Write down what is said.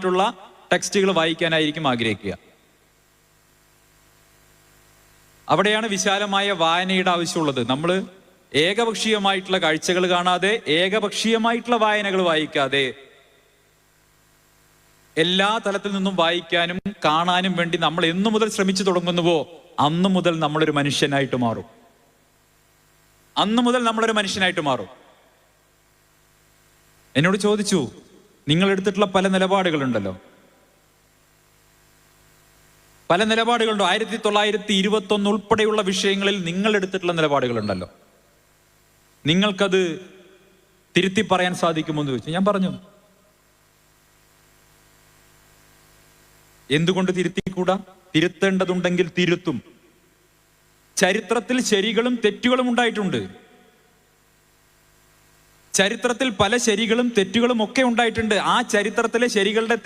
വിശാലമായിട്ടുള്ള ടെക്സ്റ്റുകൾ വായിക്കാനായിരിക്കും ആഗ്രഹിക്കുക. അവിടെയാണ് വിശാലമായ വായനയുടെ ആവശ്യമുള്ളത്. നമ്മൾ ഏകപക്ഷീയമായിട്ടുള്ള കാഴ്ചകൾ കാണാതെ ഏകപക്ഷീയമായിട്ടുള്ള വായനകൾ വായിക്കാതെ എല്ലാ തലത്തിൽ നിന്നും വായിക്കാനും കാണാനും വേണ്ടി നമ്മൾ എന്നു മുതൽ ശ്രമിച്ചു തുടങ്ങുന്നുവോ അന്നു മുതൽ നമ്മളൊരു മനുഷ്യനായിട്ട് മാറും. അന്നു മുതൽ നമ്മളൊരു മനുഷ്യനായിട്ട് മാറും. എന്നോട് ചോദിച്ചു നിങ്ങൾ എടുത്തിട്ടുള്ള പല നിലപാടുകളുണ്ടല്ലോ. പല നിലപാടുകളുണ്ടോ. ആയിരത്തി തൊള്ളായിരത്തി ഇരുപത്തി ഒന്ന് ഉൾപ്പെടെയുള്ള വിഷയങ്ങളിൽ നിങ്ങൾ എടുത്തിട്ടുള്ള നിലപാടുകളുണ്ടല്ലോ. നിങ്ങൾക്കത് തിരുത്തി പറയാൻ സാധിക്കുമോ എന്ന് ചോദിച്ചു. ഞാൻ പറഞ്ഞു. എന്തുകൊണ്ട് തിരുത്തിക്കൂടാ? തിരുത്തേണ്ടതുണ്ടെങ്കിൽ തിരുത്തും. ചരിത്രത്തിൽ ശരികളും തെറ്റുകളും ഉണ്ടായിട്ടുണ്ട്. ചരിത്രത്തിൽ പല ശരികളും തെറ്റുകളും ഒക്കെ ഉണ്ടായിട്ടുണ്ട്. ആ ചരിത്രത്തിലെ ശരികളുടെ